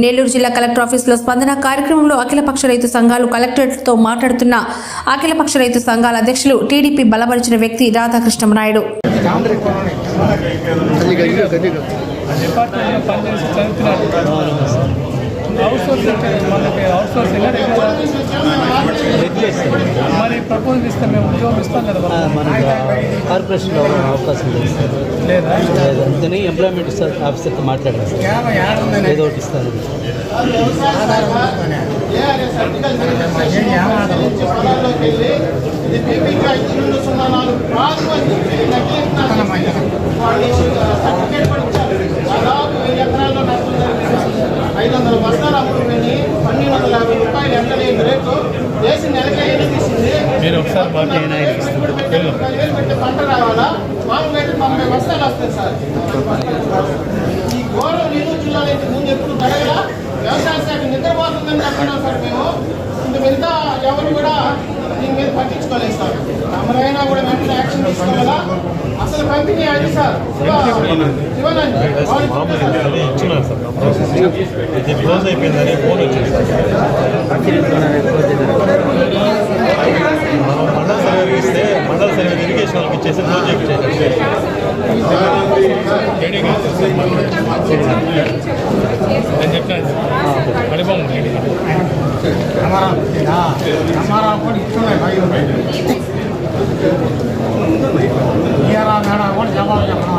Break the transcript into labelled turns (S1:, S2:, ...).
S1: నెల్లూరు జిల్లా కలెక్టర్ ఆఫీసులో స్పందన కార్యక్రమంలో అఖిలపక్ష రైతు సంఘాలు కలెక్టరేట్తో మాట్లాడుతున్న అఖిలపక్ష రైతు సంఘాల అధ్యక్షులు టీడీపీ బలపరిచిన వ్యక్తి రాధాకృష్ణనాయుడు
S2: డిపార్ట్మెంట్లో మనకి అవుట్ ఇస్తే మేము ఉద్యోగం ఇస్తాం కదా.
S3: మనకి కార్పొరేషన్లో అవకాశం లేదు. సార్
S2: లేదా?
S3: లేదు. అందుకని ఎంప్లాయ్మెంట్ సార్ ఆఫీసర్తో మాట్లాడారు సార్? ఏదో ఒకటి ఇస్తారు?
S4: ఐదు వందల బస్తాలు అమ్ముకుని పన్నెండు వందల యాభై రూపాయలు ఎండలేని రేటు. దేశ నెలకే
S2: ఒకసారి
S4: పంట రావాలా? మామూలుగా అయితే తొంభై బస్తాలు వస్తాయి సార్? ఈ ఘోరం నెల్లూరు జిల్లాలో అయితే ముందు ఎప్పుడు జరగలా వ్యవసాయ శాఖ నిద్రపోతుందని చెప్తున్నాం సార్ మేము. ఇంత మీద ఎవరు కూడా దీని మీద పట్టించుకోలేదు సార్. తమరైనా కూడా వెంటనే యాక్షన్ తీసుకోవాలా? అసలు పంపిణీ అది సార్. శివ-
S5: చేసే ప్రాజెక్ట్
S2: నేను చెప్పాను
S4: మళ్ళీ కూడా జవాబు చెప్పడం